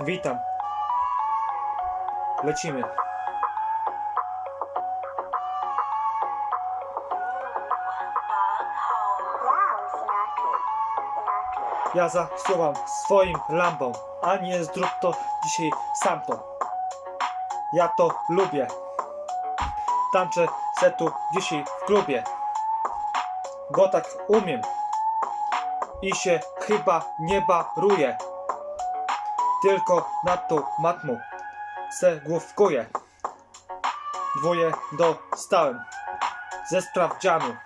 Witam. Lecimy. Ja zasuwam swoim lampą, a nie zrób to dzisiaj sam to. Ja to lubię. Tańczę se tu dzisiaj w klubie. Bo tak umiem. I się chyba nie baruję. Tylko na tą matmu se główkuję. Dwoje dostałem ze sprawdzianu.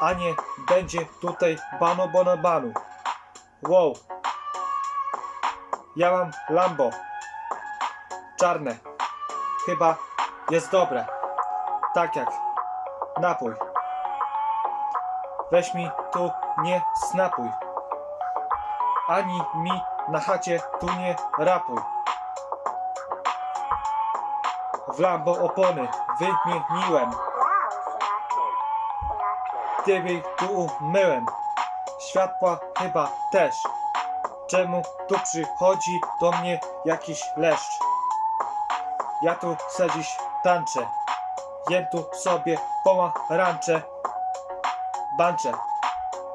A nie będzie tutaj bano bono banu. Wow. Ja mam Lambo. Czarne. Chyba jest dobre. Tak jak napój. Weź mi tu nie snapuj. Ani mi na chacie tu nie rapuj. W Lambo opony wymieniłem. Gdyby tu umyłem. Światła chyba też. Czemu tu przychodzi do mnie jakiś leszcz? Ja tu se dziś tańczę. Jem tu sobie pomarańcze. Banczę.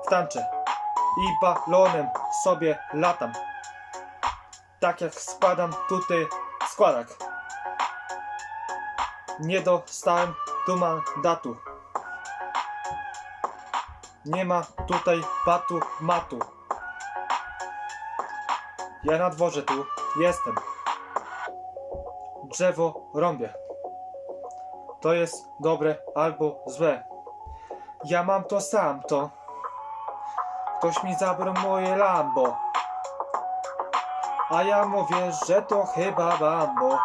Wtańczę. I balonem sobie latam. Tak jak składam tutaj składak. Nie dostałem tu mandatu. Nie ma tutaj batu matu. Ja na dworze tu jestem. Drzewo rąbię. To jest dobre albo złe. Ja mam to sam to. Ktoś mi zabrał moje Lambo. A ja mówię, że to chyba Bambo.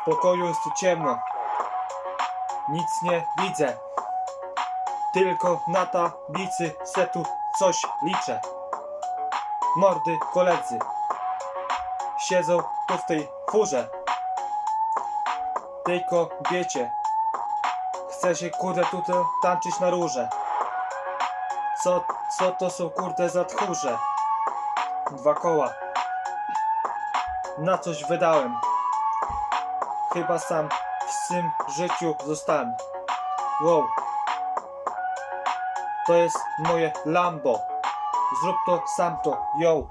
W pokoju jest tu ciemno. Nic nie widzę. Tylko na tablicy se tu coś liczę. Mordy koledzy siedzą tu w tej furze. Tej kobiecie chce się kurde tutaj tańczyć na róże. Co, co to są kurde za tchórze? Dwa koła. Na coś wydałem. Chyba sam w swym życiu zostałem. Wow. To jest moje Lambo. Zrób to sam to, yo.